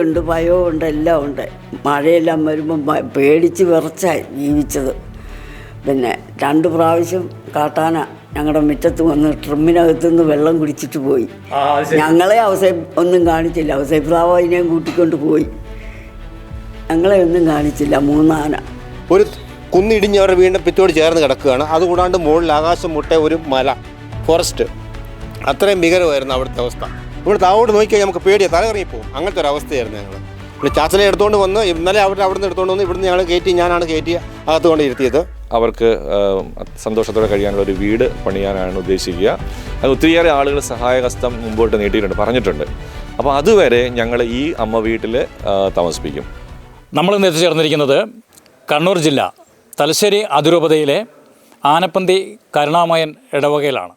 ഉണ്ട് ഭയവും ഉണ്ട് എല്ലാം ഉണ്ട്. മഴയെല്ലാം വരുമ്പോൾ പേടിച്ച് വിറച്ചായി ജീവിച്ചത്. പിന്നെ രണ്ട് പ്രാവശ്യം കാട്ടാന ഞങ്ങളുടെ മുറ്റത്ത് വന്ന് ട്രിമ്മിനകത്ത് നിന്ന് വെള്ളം കുടിച്ചിട്ട് പോയി. ഞങ്ങളെ അവസരം ഒന്നും കാണിച്ചില്ല. അവസരപ്രാവ് അതിനെയും കൂട്ടിക്കൊണ്ട് പോയി. ഞങ്ങളെ ഒന്നും കാണിച്ചില്ല മൂന്നാന. ഒരു കുന്നിടിഞ്ഞ് അവരുടെ വീടിന്റെ പിറ്റോട് ചേർന്ന് കിടക്കുകയാണ്. അതുകൂടാണ്ട് മുകളിൽ ആകാശം മുട്ട ഒരു മല ഫോറസ്റ്റ് അത്രയും ഭീകരമായിരുന്നു അവിടുത്തെ അവസ്ഥ. ഇവിടെ താവോട് നോക്കിക്കഴിഞ്ഞാൽ നമുക്ക് പേടിയാണ് പോകും അങ്ങനത്തെ ഒരു അവസ്ഥയായിരുന്നു ഞങ്ങൾ പിന്നെ ചാച്ചനെ എടുത്തുകൊണ്ട് വന്ന് ഇന്നലെ അവർ അവിടെ നിന്ന് എടുത്തുകൊണ്ട് വന്ന് ഇവിടുന്ന് ഞങ്ങൾ കയറ്റി ഞാനാണ് കയറ്റി അകത്ത് കൊണ്ട് ഇരുത്തിയത്. അവർക്ക് സന്തോഷത്തോടെ കഴിയാനുള്ള ഒരു വീട് പണിയാനാണ് ഉദ്ദേശിക്കുക. അത് ഒത്തിരിയേറെ ആളുകൾ സഹായഹസ്തം മുമ്പോട്ട് നീട്ടിയിട്ടുണ്ട് പറഞ്ഞിട്ടുണ്ട്. അപ്പോൾ അതുവരെ ഞങ്ങൾ ഈ അമ്മ വീട്ടിൽ താമസിപ്പിക്കും. നമ്മൾ ഇന്ന് എത്തിച്ചേർന്നിരിക്കുന്നത് കണ്ണൂർ ജില്ല തലശ്ശേരി അതിരൂപതയിലെ ആനപ്പന്തി കരുണാമയൻ ഇടവകയിലാണ്.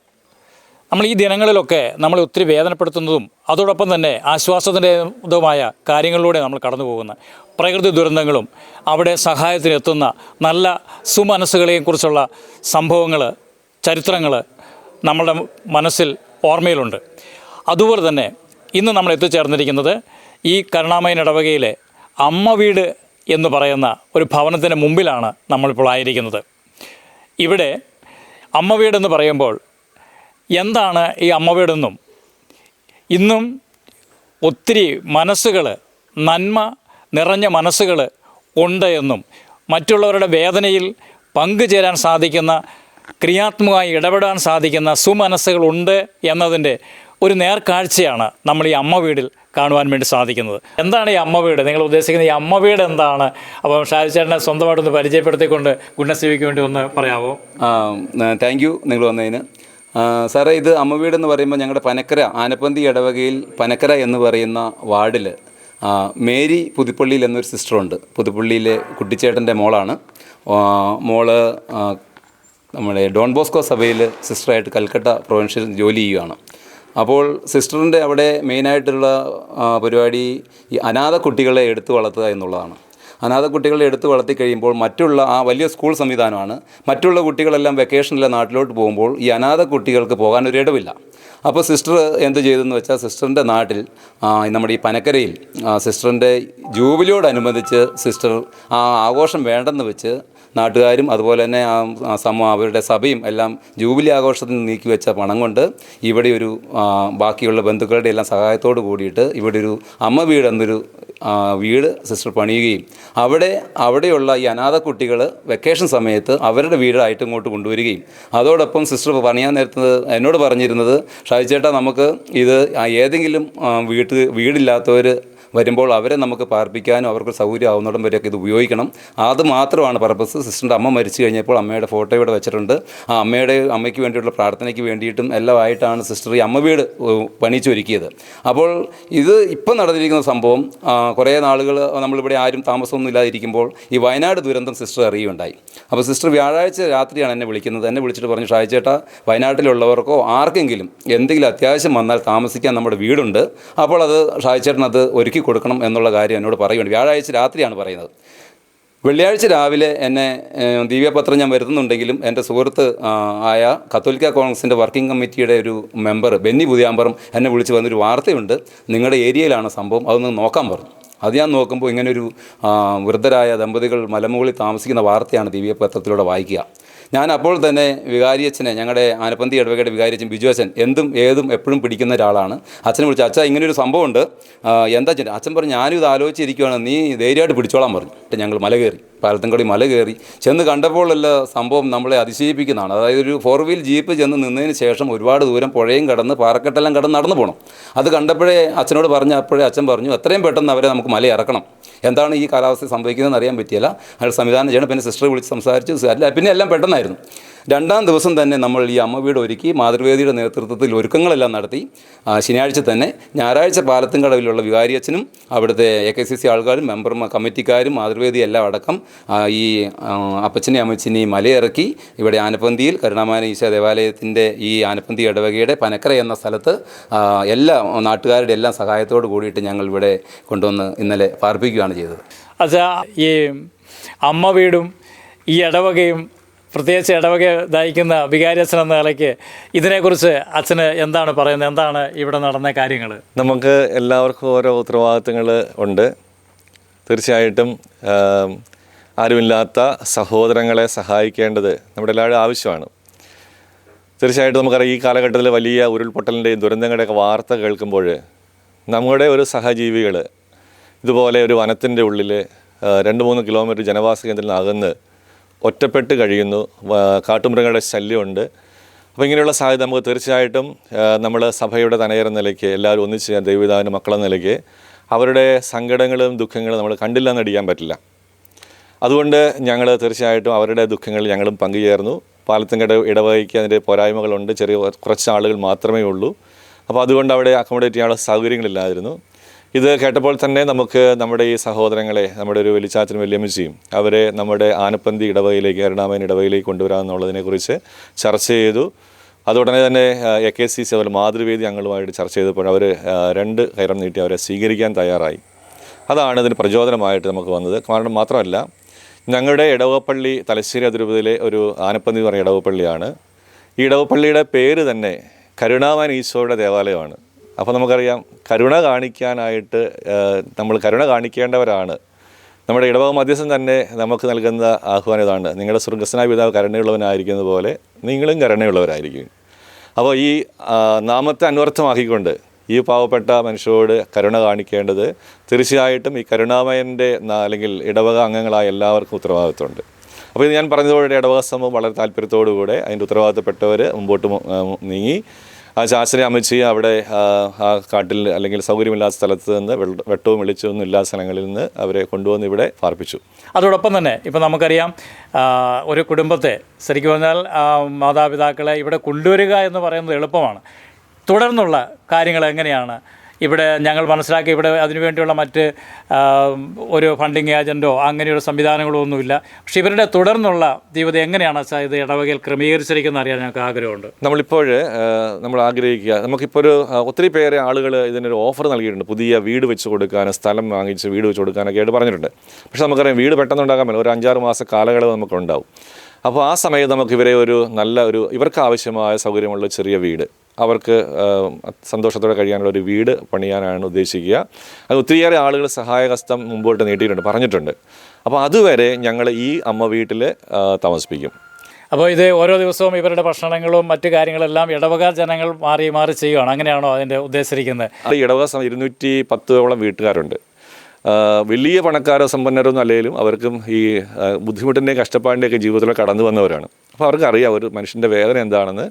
നമ്മൾ ഈ ദിനങ്ങളിലൊക്കെ നമ്മൾ ഒത്തിരി വേദനപ്പെടുത്തുന്നതും അതോടൊപ്പം തന്നെ ആശ്വാസത്തിന്റെതുമായ കാര്യങ്ങളിലൂടെ നമ്മൾ കടന്നു പോകുന്ന പ്രകൃതി ദുരന്തങ്ങളും അവിടെ സഹായത്തിനെത്തുന്ന നല്ല സുമനസ്സുകളെയും കുറിച്ചുള്ള സംഭവങ്ങൾ ചരിത്രങ്ങൾ നമ്മളുടെ മനസ്സിൽ ഓർമ്മയിലുണ്ട്. അതുപോലെ തന്നെ ഇന്ന് നമ്മൾ എത്തിച്ചേർന്നിരിക്കുന്നത് ഈ കരുണാമയൻ ഇടവകയിലെ അമ്മ വീട് എന്ന് പറയുന്ന ഒരു ഭവനത്തിന്റെ മുമ്പിലാണ് നമ്മളിപ്പോൾ ആയിരിക്കുന്നത്. ഇവിടെ അമ്മ വീടെന്ന് പറയുമ്പോൾ എന്താണ് ഈ അമ്മവീടെന്നും? ഇന്നും ഒത്തിരി മനസ്സുകൾ നന്മ നിറഞ്ഞ മനസ്സുകൾ ഉണ്ട് എന്നും. മറ്റുള്ളവരുടെ വേദനയിൽ പങ്കുചേരാൻ സാധിക്കുന്ന ക്രിയാത്മകമായി ഇടപെടാൻ സാധിക്കുന്ന സുമനസ്സുകളുണ്ട് എന്നതിന്റെ ഒരു നേർക്കാഴ്ചയാണ് നമ്മൾ ഈ അമ്മ വീടിൽ കാണുവാൻ വേണ്ടി സാധിക്കുന്നത്. എന്താണ് ഈ അമ്മ വീട് നിങ്ങൾ ഉദ്ദേശിക്കുന്ന ഈ അമ്മ വീട് എന്താണ് അപ്പം ഷാജിച്ചേട്ടനെ സ്വന്തമായിട്ടൊന്ന് പരിചയപ്പെടുത്തിക്കൊണ്ട് ഗുണസേവിക്ക് വേണ്ടി ഒന്ന് പറയാമോ? താങ്ക് യു നിങ്ങൾ വന്നതിന്. സാറേ ഇത് അമ്മ വീടെന്ന് എന്ന് പറയുമ്പോൾ ഞങ്ങളുടെ പനക്കര ആനപ്പന്തി ഇടവകയിൽ പനക്കര എന്ന് പറയുന്ന വാർഡിൽ മേരി പുതുപ്പള്ളിയിൽ എന്നൊരു സിസ്റ്ററുണ്ട്. പുതുപ്പള്ളിയിലെ കുട്ടിച്ചേട്ടന്റെ മോളാണ്. മോൾ നമ്മുടെ ഡോൺ ബോസ്കോ സഭയിൽ സിസ്റ്ററായിട്ട് കൽക്കട്ട പ്രൊവിൻഷ്യൽ ജോലി ചെയ്യുകയാണ് അപ്പോൾ സിസ്റ്ററിന്റെ അവിടെ മെയിനായിട്ടുള്ള പരിപാടി ഈ അനാഥ കുട്ടികളെ എടുത്തു വളർത്തുക എന്നുള്ളതാണ്. അനാഥ കുട്ടികളെ എടുത്ത് വളർത്തി കഴിയുമ്പോൾ മറ്റുള്ള ആ വലിയ സ്കൂൾ സംവിധാനമാണ്. മറ്റുള്ള കുട്ടികളെല്ലാം വെക്കേഷനിലെ നാട്ടിലോട്ട് പോകുമ്പോൾ ഈ അനാഥ കുട്ടികൾക്ക് പോകാൻ ഒരു ഇടവില്ല. അപ്പോൾ സിസ്റ്റർ എന്ത് ചെയ്തെന്ന് വെച്ചാൽ സിസ്റ്ററിന്റെ നാട്ടിൽ നമ്മുടെ ഈ പനക്കരയിൽ സിസ്റ്ററിന്റെ ജൂബിലിയോടനുബന്ധിച്ച് സിസ്റ്റർ ആ ആഘോഷം വേണ്ടെന്ന് വെച്ച് നാട്ടുകാരും അതുപോലെ തന്നെ ആ സമൂഹം അവരുടെ സഭയും എല്ലാം ജൂബിലി ആഘോഷത്തിൽ നീക്കി വെച്ച പണം കൊണ്ട് ഇവിടെ ഒരു ബാക്കിയുള്ള ബന്ധുക്കളുടെ എല്ലാം സഹായത്തോട് കൂടിയിട്ട് ഇവിടെ ഒരു അമ്മ വീട് എന്നൊരു വീട് സിസ്റ്റർ പണിയുകയും അവിടെ അവിടെയുള്ള ഈ അനാഥ കുട്ടികൾ വെക്കേഷൻ സമയത്ത് അവരുടെ വീടായിട്ട് ഇങ്ങോട്ട് കൊണ്ടുവരികയും. അതോടൊപ്പം സിസ്റ്റർ പണിയാൻ നേരത്ത് എന്നോട് പറഞ്ഞിരുന്നത് ഷാജി ചേട്ടാ നമുക്ക് ഇത് ഏതെങ്കിലും വീട്ട് വീടില്ലാത്തവർ വരുമ്പോൾ അവരെ നമുക്ക് പാർപ്പിക്കാനും അവർക്ക് സൗകര്യമാവുന്നിടം വരെയൊക്കെ ഇത് ഉപയോഗിക്കണം. അത് മാത്രമാണ് പർപ്പസ് സിസ്റ്ററിന്റെ അമ്മ മരിച്ചു കഴിഞ്ഞപ്പോൾ അമ്മയുടെ ഫോട്ടോ ഇവിടെ വെച്ചിട്ടുണ്ട്. ആ അമ്മയുടെ അമ്മയ്ക്ക് വേണ്ടിയിട്ടുള്ള പ്രാർത്ഥനയ്ക്ക് വേണ്ടിയിട്ടും എല്ലാമായിട്ടാണ് സിസ്റ്റർ ഈ അമ്മ വീട് പണിച്ചൊരുക്കിയത് അപ്പോൾ ഇത് ഇപ്പം നടന്നിരിക്കുന്ന സംഭവം കുറേ നാളുകൾ നമ്മളിവിടെ ആരും താമസമൊന്നും ഇല്ലാതിരിക്കുമ്പോൾ ഈ വയനാട് ദുരന്തം സിസ്റ്റർ അറിയുകയുണ്ടായി. അപ്പോൾ സിസ്റ്റർ വ്യാഴാഴ്ച രാത്രിയാണ് എന്നെ വിളിക്കുന്നത്. എന്നെ വിളിച്ചിട്ട് പറഞ്ഞു ഷായിച്ചേട്ടാ വയനാട്ടിലുള്ളവർക്കോ ആർക്കെങ്കിലും എന്തെങ്കിലും അത്യാവശ്യം വന്നാൽ താമസിക്കാൻ നമ്മുടെ വീടുണ്ട്. അപ്പോൾ അത് ഷായിച്ചേട്ടൻ അത് ഒരുക്കി കൊടുക്കണം എന്നുള്ള കാര്യം എന്നോട് പറയുകയാണ്. വ്യാഴാഴ്ച രാത്രിയാണ് പറയുന്നത്. വെള്ളിയാഴ്ച രാവിലെ എന്നെ ദിവ്യപത്രം ഞാൻ വരുത്തുന്നുണ്ടെങ്കിലും എന്റെ സുഹൃത്ത് ആയ കത്തോലിക്ക കോൺഗ്രസിന്റെ വർക്കിംഗ് കമ്മിറ്റിയുടെ ഒരു മെമ്പർ ബെന്നി പുതിയാമ്പറം എന്നെ വിളിച്ച് വന്നൊരു വാർത്തയുണ്ട്. നിങ്ങളുടെ ഏരിയയിലാണ് സംഭവം അതൊന്ന് നോക്കാൻ പറഞ്ഞു. അത് ഞാൻ നോക്കുമ്പോൾ ഇങ്ങനൊരു വൃദ്ധരായ ദമ്പതികൾ മലമുകളിൽ താമസിക്കുന്ന വാർത്തയാണ് ദിവ്യപത്രത്തിലൂടെ വായിക്കുക. ഞാൻ അപ്പോൾ തന്നെ വികാരിയച്ഛനെ ഞങ്ങളുടെ ആനപ്പന്തി ഇടവകയുടെ വികാരിയച്ഛൻ ബിജു അച്ഛൻ എന്തും ഏതും എപ്പോഴും പിടിക്കുന്ന ഒരാളാണ്. അച്ഛനെ വിളിച്ചു അച്ഛാ ഇങ്ങനൊരു സംഭവമുണ്ട്. എന്താ അച്ഛൻ അച്ഛൻ പറഞ്ഞു ഞാനും ഇത് ആലോചിച്ചിരിക്കുകയാണ് നീ ധൈര്യമായിട്ട് പിടിച്ചോളാൻ പറഞ്ഞു. ഞങ്ങൾ മല കയറി പാലത്തൻകടി മല കയറി. ചെന്ന് കണ്ടപ്പോഴുള്ള സംഭവം നമ്മളെ അതിശയിപ്പിക്കുന്നതാണ്. അതായത് ഒരു ഫോർ വീൽ ജീപ്പ് ചെന്ന് നിന്നതിന് ശേഷം ഒരുപാട് ദൂരം പുഴയും കടന്ന് പാറക്കെട്ടെല്ലാം കടന്ന് നടന്നു പോകണം അത് കണ്ടപ്പോഴേ അച്ഛനോട് പറഞ്ഞപ്പോഴേ അച്ഛൻ പറഞ്ഞു എത്രയും പെട്ടെന്ന് അവരെ നമുക്ക് മല ഇറക്കണം എന്താണ് ഈ കാലാവസ്ഥ സംഭവിക്കുന്നതെന്ന് അറിയാൻ പറ്റിയില്ല. അയാൾ സംവിധാനം ചെയ്യണം. പിന്നെ സിസ്റ്റർ വിളിച്ച് സംസാരിച്ചു അല്ല പിന്നെ എല്ലാം പെട്ടെന്നായിരുന്നു. രണ്ടാം ദിവസം തന്നെ നമ്മൾ ഈ അമ്മ വീട് ഒരുക്കി മാതൃവേദിയുടെ നേതൃത്വത്തിൽ ഒരുക്കങ്ങളെല്ലാം നടത്തി. ശനിയാഴ്ച തന്നെ ഞായറാഴ്ച പാലത്തും കടവിലുള്ള വികാരിയച്ഛനും അവിടുത്തെ എ കെ സി സി ആൾക്കാരും മെമ്പർ കമ്മിറ്റിക്കാരും മാതൃവേദി എല്ലാം അടക്കം ഈ അപ്പച്ചനെയും അമ്മച്ചിനെയും മലയിറക്കി. ഇവിടെ ആനപ്പന്തിയിൽ കരുണാമാന ഈശ ദേവാലയത്തിന്റെ ഈ ആനപ്പന്തി ഇടവകയുടെ പനക്കര എന്ന സ്ഥലത്ത് എല്ലാ നാട്ടുകാരുടെ എല്ലാം സഹായത്തോട് കൂടിയിട്ട് ഞങ്ങൾ ഇവിടെ കൊണ്ടുവന്ന് ഇന്നലെ പാർപ്പിക്കുകയാണ്. ചെയ്തത്. അച്ഛാ ഈ അമ്മ വീടും ഈ ഇടവകയും പ്രത്യേകിച്ച് ഇടവക നയിക്കുന്ന വികാരി അച്ഛൻ എന്ന നിലയ്ക്ക് ഇതിനെക്കുറിച്ച് അച്ഛന് എന്താണ് പറയുന്നത്? എന്താണ് ഇവിടെ നടന്ന കാര്യങ്ങൾ നമുക്ക് എല്ലാവർക്കും ഓരോ ഉത്തരവാദിത്തങ്ങൾ ഉണ്ട്. തീർച്ചയായിട്ടും ആരുമില്ലാത്ത സഹോദരങ്ങളെ സഹായിക്കേണ്ടത് നമ്മുടെ എല്ലാവരുടെ ആവശ്യമാണ്. തീർച്ചയായിട്ടും നമുക്കറിയാം ഈ കാലഘട്ടത്തിൽ വലിയ ഉരുൾപൊട്ടലിന്റെയും ദുരന്തങ്ങളുടെയൊക്കെ വാർത്ത കേൾക്കുമ്പോൾ നമ്മുടെ ഒരു സഹജീവികൾ ഇതുപോലെ ഒരു വനത്തിന്റെ ഉള്ളിൽ രണ്ട് മൂന്ന് കിലോമീറ്റർ ജനവാസ കേന്ദ്രത്തിൽ അകന്ന് ഒറ്റപ്പെട്ട് കഴിയുന്നു. കാട്ടുമൃഗങ്ങളുടെ ശല്യമുണ്ട്. അപ്പോൾ ഇങ്ങനെയുള്ള സാഹചര്യം നമുക്ക് തീർച്ചയായിട്ടും നമ്മൾ സഭയുടെ തനയർ നിലയ്ക്ക് എല്ലാവരും ഒന്നിച്ച് ദൈവവിധാന മക്കളെന്ന നിലയ്ക്ക് അവരുടെ സങ്കടങ്ങളും ദുഃഖങ്ങളും നമ്മൾ കണ്ടില്ല എന്നടിക്കാൻ പറ്റില്ല. അതുകൊണ്ട് ഞങ്ങൾ തീർച്ചയായിട്ടും അവരുടെ ദുഃഖങ്ങൾ ഞങ്ങളും പങ്കുചേർന്നു. പാലത്തിങ്കട ഇടവകയ്ക്ക് അതിന്റെ പോരായ്മകളുണ്ട്. ചെറിയ കുറച്ച് ആളുകൾ മാത്രമേ ഉള്ളൂ. അപ്പോൾ അതുകൊണ്ട് അവിടെ അക്കോമഡേറ്റ് ചെയ്യാനുള്ള സൗകര്യങ്ങളില്ലായിരുന്നു ഇത് കേട്ടപ്പോൾ തന്നെ നമുക്ക് നമ്മുടെ ഈ സഹോദരങ്ങളെ നമ്മുടെ ഒരു വലിച്ചാച്ചനും വലിയമ്മച്ചിയും അവരെ നമ്മുടെ ആനപ്പന്തി ഇടവകയിലേക്ക് എറണാമൻ ഇടവകയിലേക്ക് കൊണ്ടുവരാമെന്നുള്ളതിനെക്കുറിച്ച് ചർച്ച ചെയ്തു. അതുടനെ തന്നെ എ കെ സി സി അതുപോലെ മാതൃവേദി അംഗങ്ങളുമായിട്ട് ചർച്ച ചെയ്തപ്പോൾ അവർ രണ്ട് കയറം നീട്ടി അവരെ സ്വീകരിക്കാൻ തയ്യാറായി. അതാണ് ഇതിന് പ്രചോദനമായിട്ട് നമുക്ക് വന്നത്. കാരണം മാത്രമല്ല ഞങ്ങളുടെ ഇടവപ്പള്ളി തലശ്ശേരി അതിരൂപതയിലെ ഒരു ആനപ്പന്തി എന്ന് പറയുന്ന ഇടവപ്പള്ളിയാണ് ഈ ഇടവപ്പള്ളിയുടെ പേര് തന്നെ കരുണാവാൻ ഈശോയുടെ ദേവാലയമാണ്. അപ്പോൾ നമുക്കറിയാം കരുണ കാണിക്കാനായിട്ട് നമ്മൾ കരുണ കാണിക്കേണ്ടവരാണ്. നമ്മുടെ ഇടവക മധ്യസ്ഥൻ തന്നെ നമുക്ക് നൽകുന്ന ആഹ്വാനം ഇതാണ്. നിങ്ങളുടെ സ്വർഗസ്നായ പിതാവ് കരുണയുള്ളവനായിരിക്കുന്നത് പോലെ നിങ്ങളും കരുണയുള്ളവരായിരിക്കും. അപ്പോൾ ഈ നാമത്തെ അന്വർത്ഥമാക്കിക്കൊണ്ട് ഈ പാവപ്പെട്ട മനുഷ്യരോട് കരുണ കാണിക്കേണ്ടത് തീർച്ചയായിട്ടും ഈ കരുണാമയന്റെ അല്ലെങ്കിൽ ഇടവക അംഗങ്ങളായ എല്ലാവർക്കും ഉത്തരവാദിത്വമുണ്ട്. അപ്പോൾ ഇത് ഞാൻ പറഞ്ഞതുപോലെ ഇടവക സമൂഹം വളരെ താല്പര്യത്തോടുകൂടെ അതിന്റെ ഉത്തരവാദിത്തപ്പെട്ടവർ മുമ്പോട്ട് നീങ്ങി. ആ ചാച്ചനെ അമ്മച്ചി അവിടെ ആ, കാട്ടിൽ അല്ലെങ്കിൽ സൗകര്യമില്ലാത്ത സ്ഥലത്ത് നിന്ന് വെട്ടവും വെളിച്ചവും ഇല്ലാത്ത സ്ഥലങ്ങളിൽ നിന്ന് അവരെ കൊണ്ടുവന്ന് ഇവിടെ പാർപ്പിച്ചു. അതോടൊപ്പം തന്നെ ഇപ്പം നമുക്കറിയാം ഒരു കുടുംബത്തെ ശരിക്കും പറഞ്ഞാൽ മാതാപിതാക്കളെ ഇവിടെ കൊണ്ടുവരിക എന്ന് പറയുന്നത് എളുപ്പമാണ്. തുടർന്നുള്ള കാര്യങ്ങൾ എങ്ങനെയാണ്? ഇവിടെ ഞങ്ങൾ മനസ്സിലാക്കി ഇവിടെ അതിനുവേണ്ടിയുള്ള മറ്റ് ഒരു ഫണ്ടിങ് ഏജന്റോ അങ്ങനെയുള്ള സംവിധാനങ്ങളോ ഒന്നുമില്ല. പക്ഷേ ഇവരുടെ തുടർന്നുള്ള ജീവിതം എങ്ങനെയാണ് ഇത് ഇടവകയിൽ ക്രമീകരിച്ചിരിക്കുന്നത് അറിയാൻ ഞങ്ങൾക്ക് ആഗ്രഹമുണ്ട്. നമ്മളിപ്പോൾ നമ്മൾ ആഗ്രഹിക്കുക. നമുക്കിപ്പോൾ ഒരു ഒത്തിരി പേരെ ആളുകൾ ഇതിനൊരു ഓഫർ നൽകിയിട്ടുണ്ട്. പുതിയ വീട് വെച്ച് കൊടുക്കാനും സ്ഥലം വാങ്ങിച്ച് വീട് വെച്ച് കൊടുക്കാനൊക്കെ ആയിട്ട് പറഞ്ഞിട്ടുണ്ട്. പക്ഷേ നമുക്കറിയാം വീട് പെട്ടെന്ന് ഉണ്ടാക്കാൻ പറ്റില്ല ഒരു അഞ്ചാറ് മാസ കാലയളവ് നമുക്കുണ്ടാവും. അപ്പോൾ ആ സമയത്ത് നമുക്ക് ഇവരെ ഒരു നല്ല ഒരു ഇവർക്ക് ആവശ്യമായ സൗകര്യമുള്ള ചെറിയ വീട്. അവർക്ക് സന്തോഷത്തോടെ കഴിയാനുള്ള ഒരു വീട് പണിയാനാണ് ഉദ്ദേശിക്കുക. അത് ഒത്തിരിയേറെ ആളുകൾ സഹായഹസ്തം മുമ്പോട്ട് നീട്ടിയിട്ടുണ്ട് പറഞ്ഞിട്ടുണ്ട്. അപ്പോൾ അതുവരെ ഞങ്ങൾ ഈ അമ്മ വീട്ടിൽ താമസിപ്പിക്കും. അപ്പോൾ ഇത് ഓരോ ദിവസവും ഇവരുടെ ഭക്ഷണങ്ങളും മറ്റു കാര്യങ്ങളെല്ലാം ഇടവക ജനങ്ങൾ മാറി മാറി ചെയ്യുകയാണ് അങ്ങനെയാണോ അതിന്റെ ഉദ്ദേശിച്ചിരിക്കുന്നത്? അത് ഇടവക ഇരുന്നൂറ്റി പത്തോളം വീട്ടുകാരുണ്ട്. വലിയ പണക്കാരോ സമ്പന്നരൊന്നും അല്ലെങ്കിലും അവർക്കും ഈ ബുദ്ധിമുട്ടിന്റെയും കഷ്ടപ്പാടിന്റെയൊക്കെ ജീവിതത്തിൽ കടന്നു വന്നവരാണ്. അപ്പോൾ അവർക്കറിയാം ഒരു മനുഷ്യന്റെ വേദന എന്താണെന്ന്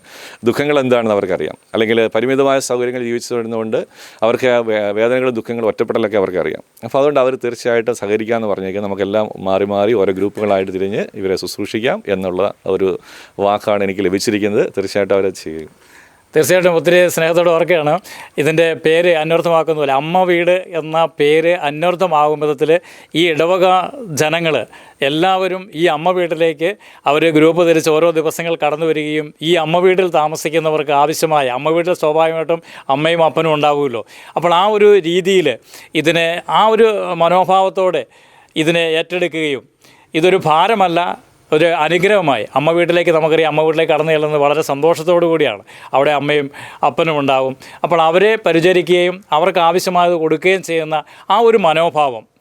ദുഃഖങ്ങൾ എന്താണെന്ന് അവർക്കറിയാം. അല്ലെങ്കിൽ പരിമിതമായ സൗകര്യങ്ങൾ ജീവിച്ചു വരുന്നതുകൊണ്ട് അവർക്ക് ആ വേദനകളും ദുഃഖങ്ങളും ഒറ്റപ്പെടലൊക്കെ അവർക്കറിയാം. അപ്പോൾ അതുകൊണ്ട് അവർ തീർച്ചയായിട്ടും സഹകരിക്കാമെന്ന് പറഞ്ഞേക്കാം. നമുക്കെല്ലാം മാറി മാറി ഓരോ ഗ്രൂപ്പുകളായിട്ട് തിരിഞ്ഞ് ഇവരെ ശുശ്രൂഷിക്കാം എന്നുള്ള ഒരു വാക്കാണ് എനിക്ക് ലഭിച്ചിരിക്കുന്നത്. തീർച്ചയായിട്ടും അവരത് ചെയ്യും. തീർച്ചയായിട്ടും ഒത്തിരി സ്നേഹത്തോടെ ഓർക്കുകയാണ്. ഇതിന്റെ പേര് അന്വർത്ഥമാക്കുന്ന പോലെ അമ്മ വീട് എന്ന പേര് അന്വർത്ഥമാകും വിധത്തിൽ ഈ ഇടവക ജനങ്ങൾ എല്ലാവരും ഈ അമ്മ വീട്ടിലേക്ക് അവർ ഗ്രൂപ്പ് തിരിച്ച് ഓരോ ദിവസങ്ങൾ കടന്നു വരികയും ഈ അമ്മ വീട്ടിൽ താമസിക്കുന്നവർക്ക് ആവശ്യമായ അമ്മ വീട്ടിൽ സ്വാഭാവികമായിട്ടും അമ്മയും അപ്പനും ഉണ്ടാവുമല്ലോ. അപ്പോൾ ആ ഒരു രീതിയിൽ ഇതിനെ ആ ഒരു മനോഭാവത്തോടെ ഇതിനെ ഏറ്റെടുക്കുകയും ഇതൊരു ഭാരമല്ല. ഒരു അനുഗ്രഹമായി. അമ്മ വീട്ടിലേക്ക് നമുക്കറിയാം അമ്മ വീട്ടിലേക്ക് കടന്നു ചെല്ലുന്നത് വളരെ സന്തോഷത്തോടു കൂടിയാണ്. അവിടെ അമ്മയും അപ്പനും ഉണ്ടാവും. അപ്പോൾ അവരെ പരിചരിക്കുകയും അവർക്ക് ആവശ്യമായത് കൊടുക്കുകയും ചെയ്യുന്ന ആ ഒരു മനോഭാവം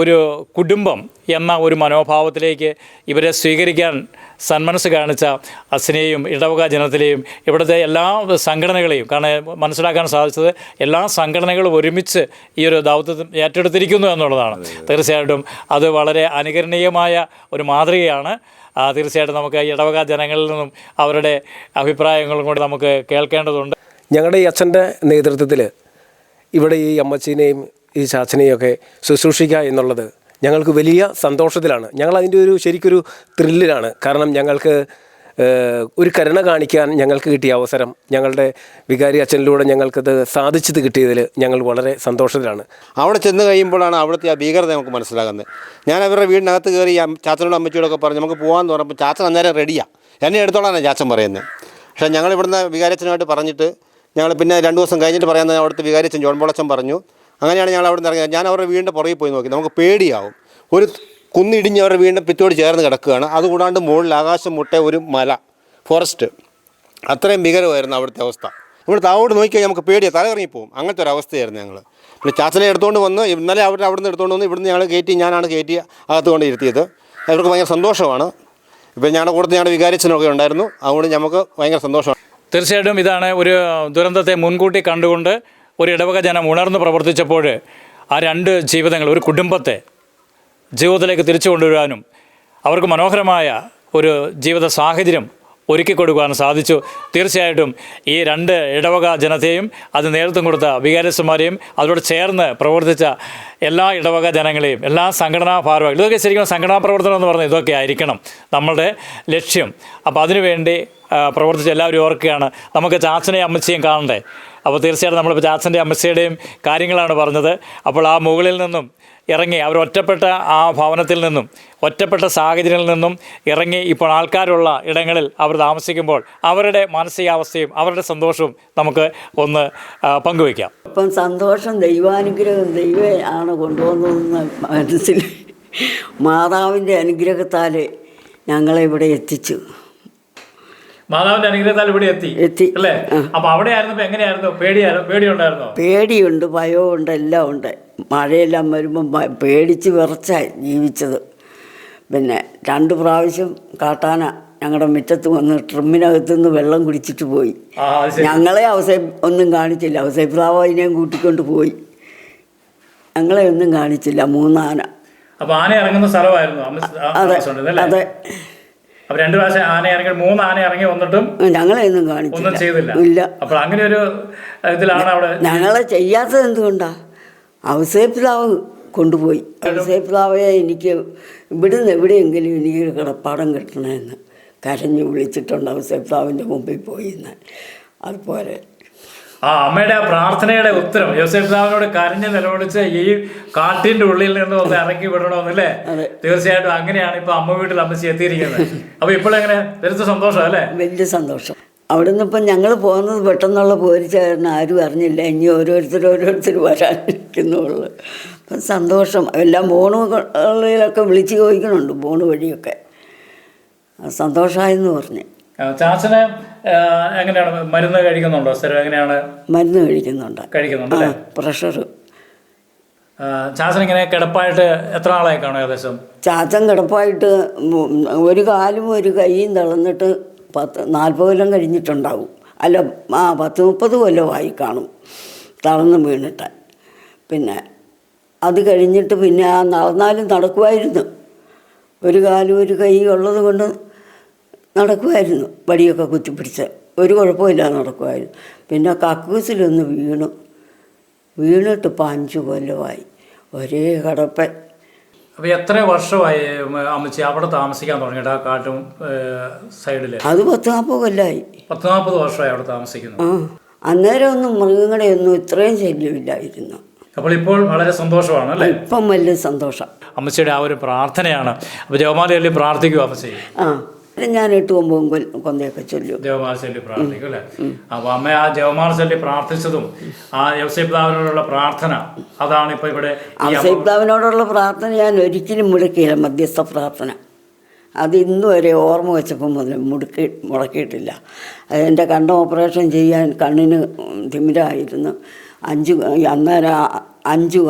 ഒരു കുടുംബം എന്ന ഒരു മനോഭാവത്തിലേക്ക് ഇവരെ സ്വീകരിക്കാൻ സന്മനസ് കാണിച്ച അസിനെയും ഇടവക ജനത്തിലെയും ഇവിടുത്തെ എല്ലാ സംഘടനകളെയും കാരണം മനസ്സിലാക്കാൻ സാധിച്ചത് എല്ലാ സംഘടനകളും ഒരുമിച്ച് ഈ ഒരു ദൗത്യം ഏറ്റെടുത്തിരിക്കുന്നു എന്നുള്ളതാണ്. തീർച്ചയായിട്ടും അത് വളരെ അനുകരണീയമായ ഒരു മാതൃകയാണ്. തീർച്ചയായിട്ടും നമുക്ക് ഇടവക ജനങ്ങളിൽ നിന്നും അവരുടെ അഭിപ്രായങ്ങളും കൂടി നമുക്ക് കേൾക്കേണ്ടതുണ്ട്. ഞങ്ങളുടെ ഈ അച്ഛന്റെ നേതൃത്വത്തിൽ ഇവിടെ ഈ അമ്മച്ചീനെയും ഈ ചാച്ചനെയൊക്കെ ശുശ്രൂഷിക്കുക എന്നുള്ളത് ഞങ്ങൾക്ക് വലിയ സന്തോഷത്തിലാണ്. ഞങ്ങൾ അതിന്റെ ഒരു ശരിക്കൊരു ത്രില്ലിലാണ്. കാരണം ഞങ്ങൾക്ക് ഒരു കരുണ കാണിക്കാൻ ഞങ്ങൾക്ക് കിട്ടിയ അവസരം ഞങ്ങളുടെ വികാരി അച്ഛനിലൂടെ ഞങ്ങൾക്കത് സാധിച്ചത് കിട്ടിയതിൽ ഞങ്ങൾ വളരെ സന്തോഷത്തിലാണ്. അവിടെ ചെന്ന് കഴിയുമ്പോഴാണ് അവിടുത്തെ ആ ഭീകരത നമുക്ക് മനസ്സിലാകുന്നത്. ഞാൻ അവരുടെ വീടിനകത്ത് കയറി ചാച്ചനോടും അമ്മച്ചിയോടൊക്കെ പറഞ്ഞു നമുക്ക് പോകാമെന്ന് പറഞ്ഞപ്പോൾ ചാച്ചൻ അന്നേരം റെഡിയാണ് എന്നെ എടുത്തോളാണ് ചാച്ചൻ പറയുന്നത് പക്ഷേ ഞങ്ങൾ ഇവിടുന്ന് വികാരച്ചനുമായിട്ട് പറഞ്ഞിട്ട് ഞങ്ങൾ പിന്നെ രണ്ട് ദിവസം കഴിഞ്ഞിട്ട് പറയാമെന്ന് അവിടുത്തെ വികാരച്ചൻ ജോൺ പോളച്ചൻ പറഞ്ഞു അങ്ങനെയാണ് ഞങ്ങൾ അവിടെ നിന്ന് ഇറങ്ങിയത്. ഞാൻ അവരുടെ വീടിന്റെ പുറകിൽ പോയി നോക്കി. നമുക്ക് പേടിയാവും. ഒരു കുന്നിടിഞ്ഞ് അവരുടെ വീടിന്റെ പിറ്റോട് ചേർന്ന് കിടക്കുകയാണ്. അതുകൂടാണ്ട് മുകളിൽ ആകാശം മുട്ട ഒരു മല ഫോറസ്റ്റ് അത്രയും ഭീകരമായിരുന്നു അവിടുത്തെ അവസ്ഥ. നമ്മൾ താവോട്ട് നോക്കിയാൽ നമുക്ക് പേടിയാ. തല ഇറങ്ങിപ്പോവും അങ്ങനത്തെ ഒരു അവസ്ഥയായിരുന്നു ഞങ്ങൾ. പിന്നെ ചാച്ചനെ എടുത്തുകൊണ്ട് വന്ന് ഇന്നലെ അവർ അവിടെ നിന്ന് എടുത്തുകൊണ്ട് വന്ന് ഇവിടുന്ന് ഞങ്ങൾ കയറ്റി ഞാനാണ് കയറ്റി അകത്ത് കൊണ്ട് ഇരുത്തിയത്. അവർക്ക് ഭയങ്കര സന്തോഷമാണ്. ഇപ്പം ഞങ്ങളുടെ കൂടെ ഞങ്ങളുടെ വികാരിച്ചനൊക്കെ ഉണ്ടായിരുന്നു. അതുകൊണ്ട് നമുക്ക് ഭയങ്കര സന്തോഷമാണ്. തീർച്ചയായിട്ടും ഇതാണ് ഒരു ദുരന്തത്തെ മുൻകൂട്ടി കണ്ടുകൊണ്ട് ഒരു ഇടവക ജനം ഉണർന്ന് പ്രവർത്തിച്ചപ്പോൾ ആ രണ്ട് ജീവിതങ്ങൾ ഒരു കുടുംബത്തെ ജീവിതത്തിലേക്ക് തിരിച്ചു കൊണ്ടുവരാനും അവർക്ക് മനോഹരമായ ഒരു ജീവിത സാഹചര്യം ഒരുക്കി കൊടുക്കുവാൻ സാധിച്ചു. തീർച്ചയായിട്ടും ഈ രണ്ട് ഇടവക ജനത്തെയും അത് നേതൃത്വം കൊടുത്ത വികാരസ്മാരെയും അതോട് ചേർന്ന് പ്രവർത്തിച്ച എല്ലാ ഇടവക ജനങ്ങളെയും എല്ലാ സംഘടനാ ഭാരവാഹികൾ ഇതൊക്കെ ശരിക്കും സംഘടനാ പ്രവർത്തനം എന്ന് പറഞ്ഞാൽ ഇതൊക്കെ ആയിരിക്കണം നമ്മളുടെ ലക്ഷ്യം. അപ്പോൾ അതിനുവേണ്ടി പ്രവർത്തിച്ച എല്ലാവരും ഓർക്കുകയാണ്. നമുക്ക് ചാച്ചനെയും അമ്മച്ചിയും കാണണ്ടേ? അപ്പോൾ തീർച്ചയായിട്ടും നമ്മളിപ്പോൾ ചാച്ചന്റെയും അമ്മച്ചിയുടെയും കാര്യങ്ങളാണ് പറഞ്ഞത്. അപ്പോൾ ആ മുകളിൽ നിന്നും ഇറങ്ങി അവർ ഒറ്റപ്പെട്ട ആ ഭവനത്തിൽ നിന്നും ഒറ്റപ്പെട്ട സാഹചര്യങ്ങളിൽ നിന്നും ഇറങ്ങി ഇപ്പോൾ ആൾക്കാരുള്ള ഇടങ്ങളിൽ അവർ താമസിക്കുമ്പോൾ അവരുടെ മാനസികാവസ്ഥയും അവരുടെ സന്തോഷവും നമുക്ക് ഒന്ന് പങ്കുവയ്ക്കാം. ഇപ്പം സന്തോഷം ദൈവാനുഗ്രഹം ദൈവം ആണ് കൊണ്ടുവന്നതെന്ന് മനസ്സിൽ മാതാവിന്റെ അനുഗ്രഹത്താൽ ഞങ്ങളെ ഇവിടെ എത്തിച്ചു. മാതാവിന്റെ അനുഗ്രഹത്താൽ ഇവിടെ എത്തി. എത്തി. അല്ലേ. അപ്പൊ അവിടെ ആയിരുന്നപ്പോ എങ്ങനെയായിരുന്നു? പേടിയായിരുന്നു പേടിയുണ്ടായിരുന്നോ? പേടിയുണ്ട് ഭയമുണ്ട് എല്ലാം ഉണ്ട്. മഴയെല്ലാം വരുമ്പം ഭ- പേടിച്ച് വിറച്ചായി ജീവിച്ചത്. പിന്നെ രണ്ട് പ്രാവശ്യം കാട്ടാന ഞങ്ങളുടെ മുറ്റത്ത് വന്ന് ട്രിമ്മിനകത്ത് നിന്ന് വെള്ളം കുടിച്ചിട്ട് പോയി. ആ അത് ശരി. ഞങ്ങളെ അവസരം ഒന്നും കാണിച്ചില്ല. അവസരപ്രാവ് അതിനെയും കൂട്ടിക്കൊണ്ട് പോയി. ഞങ്ങളെ ഒന്നും കാണിച്ചില്ല മൂന്നാന. അപ്പൊ ആന ഇറങ്ങുന്ന സ്ഥലമായിരുന്നു. അമ്മ അതെ അല്ലേ? അതെ. അപ്പൊ രണ്ടു പ്രാവശ്യം ആന ഇറങ്ങി മൂന്ന് ആന ഇറങ്ങി വന്നിട്ടും ഞങ്ങളെ ഒന്നും ഒന്നും ചെയ്തില്ല. ഇല്ല. അപ്പോൾ അങ്ങനെ ഒരു ഇതിലാണ് അവിടെ ഞങ്ങളെ ചെയ്യാത്തത് എന്തുകൊണ്ടാ? ഔസേപ്പിലാവ് കൊണ്ടുപോയി. ഔസേപ്പിലാവെ എനിക്ക് ഇവിടുന്ന് എവിടെയെങ്കിലും എനിക്കൊരു കിടപ്പാടം കിട്ടണമെന്ന് കരഞ്ഞു വിളിച്ചിട്ടുണ്ട് ഔസേപ്പിലാവിന്റെ മുമ്പിൽ പോയി എന്ന്. അതുപോലെ ആ അമ്മയുടെ ആ പ്രാർത്ഥനയുടെ ഉത്തരം. യോസേഫ് പിതാവിനോട് കരഞ്ഞ് നിലവിളിച്ച് ഈ കാട്ടിന്റെ ഉള്ളിൽ നിന്ന് ഒന്ന് ഇറക്കി വിടണമെന്നല്ലേ. തീർച്ചയായിട്ടും അങ്ങനെയാണ് ഇപ്പൊ അമ്മ വീട്ടിൽ അമ്മച്ചി എത്തിയിരിക്കുന്നത്. അപ്പൊ ഇപ്പോഴെങ്ങനെ വലിയ സന്തോഷം അല്ലേ? വലിയ സന്തോഷം. അവിടുന്ന് ഇപ്പം ഞങ്ങൾ പോകുന്നത് പെട്ടെന്നുള്ള പോരിച്ചായിരുന്നു ആരും അറിഞ്ഞില്ല. ഇനി ഓരോരുത്തർ ഓരോരുത്തർ വരാനിരിക്കുന്നുള്ളു. അപ്പം സന്തോഷം. എല്ലാം ഫോണുകളിലൊക്കെ വിളിച്ച് ചോദിക്കുന്നുണ്ട് ഫോണ് വഴിയൊക്കെ. സന്തോഷമായെന്ന് പറഞ്ഞ്. ചാച്ചന് എങ്ങനെയാണ് മരുന്ന് കഴിക്കുന്നുണ്ടോ? സ്ഥിരം എങ്ങനെയാണ്? മരുന്ന് കഴിക്കുന്നുണ്ട്. കഴിക്കുന്നുണ്ട് അല്ലേ? പ്രഷർ. ചാച്ചൻ ഇങ്ങനെ കിടപ്പായിട്ട് എത്ര നാളായി കാണും ഏകദേശം? ചാച്ചൻ കിടപ്പായിട്ട് ഒരു കാലും ഒരു കൈയും തളർന്നിട്ട് പത്ത് നാൽപ്പത് കൊല്ലം കഴിഞ്ഞിട്ടുണ്ടാവും. അല്ല ആ പത്ത് മുപ്പത് കൊല്ലമായി കാണും. തളർന്ന് വീണിട്ട്. പിന്നെ അത് കഴിഞ്ഞിട്ട് പിന്നെ ആ നടന്നാലും നടക്കുമായിരുന്നു. ഒരു കാലും ഒരു കൈ ഉള്ളത് കൊണ്ട് നടക്കുമായിരുന്നു. വടിയൊക്കെ കുത്തിപ്പിടിച്ച്. ഒരു കുഴപ്പമില്ല നടക്കുമായിരുന്നു. പിന്നെ കക്കൂസിലൊന്ന് വീണു. വീണിട്ട് ഇപ്പം അഞ്ച് കൊല്ലമായി. ഒരേ കടപ്പൻ. അപ്പോൾ എത്ര വർഷമായി അമ്മച്ചി അവിടെ താമസിക്കാൻ തുടങ്ങിയിട്ട് ആ കാട്ടും സൈഡിൽ അത് പത്ത് നാൽപ്പത് കൊല്ലമായി പത്ത് നാൽപ്പത് വർഷമായി അവിടെ താമസിക്കുന്നു. ആ. അന്നേരം ഒന്നും മൃഗങ്ങളെ ഒന്നും ഇത്രയും ശല്യമില്ലായിരുന്നു. അപ്പോൾ ഇപ്പോൾ വളരെ സന്തോഷമാണ് അല്ലേ? ഇപ്പം വലിയ സന്തോഷം. അമ്മച്ചിയുടെ ആ ഒരു പ്രാർത്ഥനയാണ്. അപ്പോൾ ജവമാലയല്ലേ പ്രാർത്ഥിക്കുക അമ്മച്ചി. ആ. ഞാൻ എട്ട് ഒമ്പതും കൊന്തയൊക്കെ ചൊല്ലും. ജവമാല ചൊല്ലി പ്രാർത്ഥിക്കും അല്ലേ? അപ്പോൾ അമ്മ ആ ചൊല്ലി പ്രാർത്ഥിച്ചതും ആ യവസേപിതാവിനോടുള്ള പ്രാർത്ഥന അതാണ് ഇപ്പൊ ഇവിടെ അമ്മ- പ്രാർത്ഥന ഞാൻ ഒരിക്കലും മുടക്കിയില്ല മധ്യസ്ഥ പ്രാർത്ഥന. അത് ഇന്ന് വരെ ഓർമ്മ വെച്ചപ്പോൾ മുതൽ മുടക്കി മുടക്കിയിട്ടില്ല. എന്റെ കണ്ണ് ഓപ്പറേഷൻ ചെയ്യാൻ കണ്ണിന് തിമിരായിരുന്നു. അഞ്ച് അന്നേരം അഞ്ച്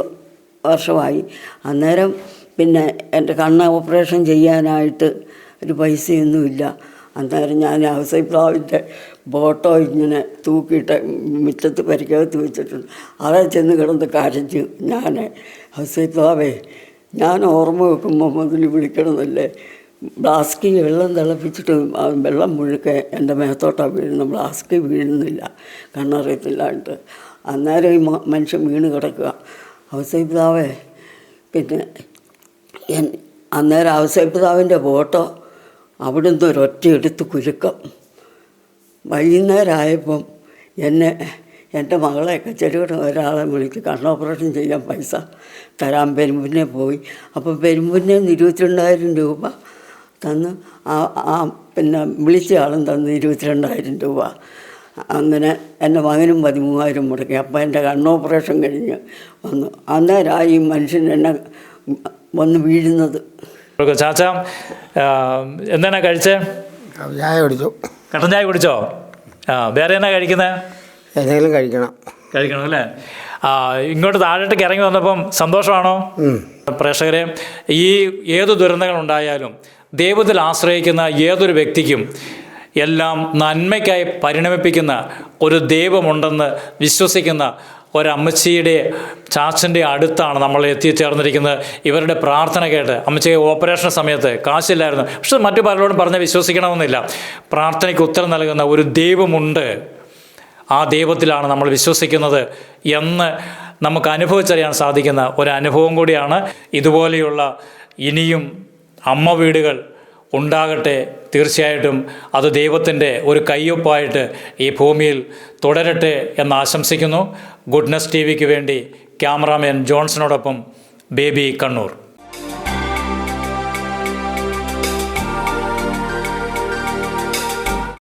വർഷമായി. അന്നേരം പിന്നെ എന്റെ കണ്ണ് ഓപ്പറേഷൻ ചെയ്യാനായിട്ട് ഒരു പൈസയൊന്നുമില്ല. അന്നേരം ഞാൻ ഔസൈപ്ലാവിന്റെ ബോട്ടോ ഇങ്ങനെ തൂക്കിയിട്ട് മുറ്റത്ത് പരിക്കകത്ത് വെച്ചിട്ടുണ്ട്. അവിടെ ചെന്ന് കിടന്ന് കരഞ്ഞു ഞാൻ ഔസൈപ്ലാവേ ഞാൻ ഓർമ്മ വെക്കുമ്പോൾ മുതൽ വിളിക്കണമെന്നല്ലേ ബ്ലാസ്കി വെള്ളം തിളപ്പിച്ചിട്ട് വെള്ളം മുഴുക്കെ എന്റെ മേത്തോട്ടാണ് വീഴുന്നത്. ബ്ലാസ്കി വീഴുന്നില്ല കണ്ണറിയത്തില്ലാണ്ട്. അന്നേരം ഈ മനുഷ്യൻ വീണ് കിടക്കുക. ഔസൈപിതാവേ പിന്നെ അന്നേരം പ്ലാവിന്റെ ഫോട്ടോ അവിടുന്ന് ഒരൊറ്റ എടുത്ത് കുലുക്കം. വൈകുന്നേരമായപ്പം എന്നെ എന്റെ മകളെയൊക്കെ ചെറുകിട ഒരാളെ വിളിച്ച് കണ്ണ് ഓപ്പറേഷൻ ചെയ്യാൻ പൈസ തരാൻ പെരുമ്പുന്നെ പോയി. അപ്പം പെരുമ്പുന്നെ ഇരുപത്തിരണ്ടായിരം രൂപ തന്ന് ആ ആ പിന്നെ വിളിച്ച ആളും തന്ന് ഇരുപത്തിരണ്ടായിരം രൂപ. അങ്ങനെ എന്റെ മകനും പതിമൂവായിരം മുടക്കി. അപ്പം എന്റെ കണ്ണ് ഓപ്പറേഷൻ കഴിഞ്ഞ് വന്നു. അന്നേരം ഈ മനുഷ്യൻ എന്നെ വന്ന് വീഴുന്നത്. ചാച്ച എന്താണ് കഴിച്ചേ? ചായ കുടിച്ചു. കട്ടൻ ചായ കുടിച്ചോ? ആ വേറെ എന്നാ കഴിക്കുന്നത് എന്തെങ്കിലും കഴിക്കണം. കഴിക്കണം അല്ലേ? ആ ഇങ്ങോട്ട് താഴോട്ടേക്ക് ഇറങ്ങി വന്നപ്പം സന്തോഷമാണോ? പ്രേക്ഷകരെ ഈ ഏത് ദുരന്തങ്ങൾ ഉണ്ടായാലും ദൈവത്തിൽ ആശ്രയിക്കുന്ന ഏതൊരു വ്യക്തിക്കും എല്ലാം നന്മയ്ക്കായി പരിണമിപ്പിക്കുന്ന ഒരു ദൈവമുണ്ടെന്ന് വിശ്വസിക്കുന്ന ഒരമ്മച്ചിയുടെ ചാച്ചന്റെ അടുത്താണ് നമ്മൾ എത്തിച്ചേർന്നിരിക്കുന്നത്. ഇവരുടെ പ്രാർത്ഥന കേട്ട് അമ്മച്ചി ഓപ്പറേഷൻ സമയത്ത് കാശില്ലായിരുന്നു. പക്ഷെ മറ്റു പലരോടും പറഞ്ഞ് വിശ്വസിക്കണമെന്നില്ല. പ്രാർത്ഥനയ്ക്ക് ഉത്തരം നൽകുന്ന ഒരു ദൈവമുണ്ട്. ആ ദൈവത്തിലാണ് നമ്മൾ വിശ്വസിക്കുന്നത് എന്ന് നമുക്ക് അനുഭവിച്ചറിയാൻ സാധിക്കുന്ന ഒരു അനുഭവം കൂടിയാണ് ഇതുപോലെയുള്ള ഇനിയും അമ്മ വീടുകൾ ഉണ്ടാകട്ടെ തീർച്ചയായിട്ടും അത് ദൈവത്തിന്റെ ഒരു കയ്യൊപ്പായിട്ട് ഈ ഭൂമിയിൽ തുടരട്ടെ എന്ന് ആശംസിക്കുന്നു. ഗുഡ്നസ് ടി വിക്ക് വേണ്ടി ക്യാമറാമാൻ ജോൺസണോടൊപ്പം ബേബി കണ്ണൂർ.